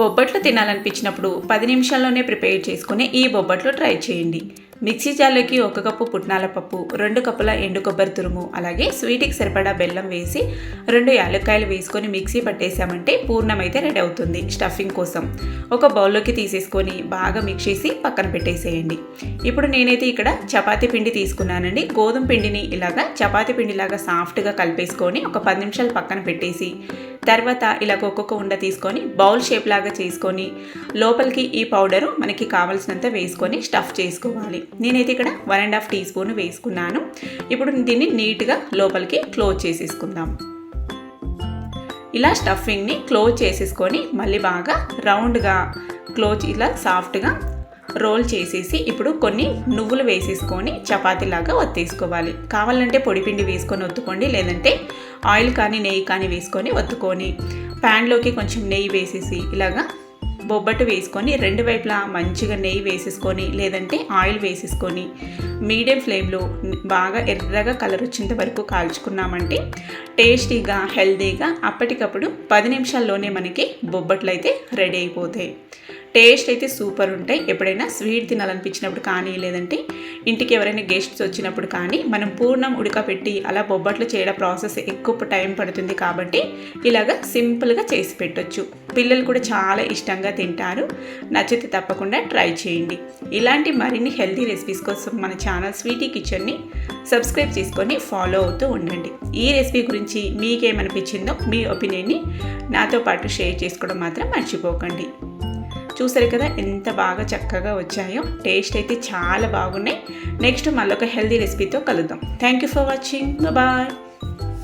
బొబ్బట్లు తినాలనిపించినప్పుడు పది నిమిషాల్లోనే ప్రిపేర్ చేసుకునే ఈ బొబ్బట్లు ట్రై చేయండి. మిక్సీ జార్లోకి ఒక కప్పు పుట్నాల పప్పు రెండు కప్పుల ఎండు కొబ్బరి తురుము అలాగే స్వీట్కి సరిపడా బెల్లం వేసి రెండు యాలక్కాయలు వేసుకొని మిక్సీ పట్టేసామంటే పూర్ణం అయితే రెడీ అవుతుంది స్టఫింగ్ కోసం. ఒక బౌల్లోకి తీసేసుకొని బాగా మిక్స్ చేసి పక్కన పెట్టేసేయండి. ఇప్పుడు నేనైతే ఇక్కడ చపాతీ పిండి తీసుకున్నానండి. గోధుమ పిండిని ఇలాగా చపాతీ పిండిలాగా సాఫ్ట్గా కలిపేసుకొని ఒక పది నిమిషాలు పక్కన పెట్టేసి తర్వాత ఇలాగ ఒక్కొక్క ఉండ తీసుకొని బౌల్ షేప్ లాగా చేసుకొని లోపలికి ఈ పౌడరు మనకి కావలసినంత వేసుకొని స్టఫ్ చేసుకోవాలి. నేనైతే ఇక్కడ one and half teaspoon వేసుకున్నాను. ఇప్పుడు దీన్ని నీట్గా లోపలికి క్లోజ్ చేసేసుకుందాం. ఇలా స్టఫింగ్ని క్లోజ్ చేసేసుకొని మళ్ళీ బాగా రౌండ్గా క్లోజ్ ఇలా సాఫ్ట్గా రోల్ చేసేసి ఇప్పుడు కొన్ని నువ్వులు వేసేసుకొని చపాతీలాగా ఒత్తేసుకోవాలి. కావాలంటే పొడిపిండి వేసుకొని ఒత్తుకోండి లేదంటే ఆయిల్ కానీ నెయ్యి కానీ వేసుకొని ఒత్తుకొని ప్యాన్లోకి కొంచెం నెయ్యి వేసేసి ఇలాగా బొబ్బట్టు వేసుకొని రెండు వైపులా మంచిగా నెయ్యి వేసేసుకొని లేదంటే ఆయిల్ వేసేసుకొని మీడియం ఫ్లేమ్లో బాగా ఎర్రగా కలర్ వచ్చేంత వరకు కాల్చుకున్నామంటే టేస్టీగా హెల్తీగా అప్పటికప్పుడు పది నిమిషాల్లోనే మనకి బొబ్బట్లు అయితే రెడీ అయిపోతాయి. టేస్ట్ అయితే సూపర్ ఉంటాయి. ఎప్పుడైనా స్వీట్ తినాలనిపించినప్పుడు కానీ లేదంటే ఇంటికి ఎవరైనా గెస్ట్స్ వచ్చినప్పుడు కానీ మనం పూర్ణం ఉడకపెట్టి అలా బొబ్బట్లు చేయడం ప్రాసెస్ ఎక్కువ టైం పడుతుంది కాబట్టి ఇలాగ సింపుల్గా చేసి పెట్టొచ్చు. పిల్లలు కూడా చాలా ఇష్టంగా తింటారు. నచ్చితే తప్పకుండా ట్రై చేయండి. ఇలాంటి మరిన్ని హెల్తీ రెసిపీస్ కోసం మన ఛానల్ స్వీటీ కిచెన్ని సబ్స్క్రైబ్ చేసుకొని ఫాలో అవుతూ ఉండండి. ఈ రెసిపీ గురించి మీకేమనిపించిందో మీ ఒపీనియన్ని నాతో పాటు షేర్ చేసుకోవడం మాత్రం మర్చిపోకండి. చూసారు కదా ఎంత బాగా చక్కగా వచ్చాయో. టేస్ట్ అయితే చాలా బాగున్నాయి. నెక్స్ట్ మళ్ళీ ఒక హెల్దీ రెసిపీతో కలుద్దాం. Thank you for watching. Bye.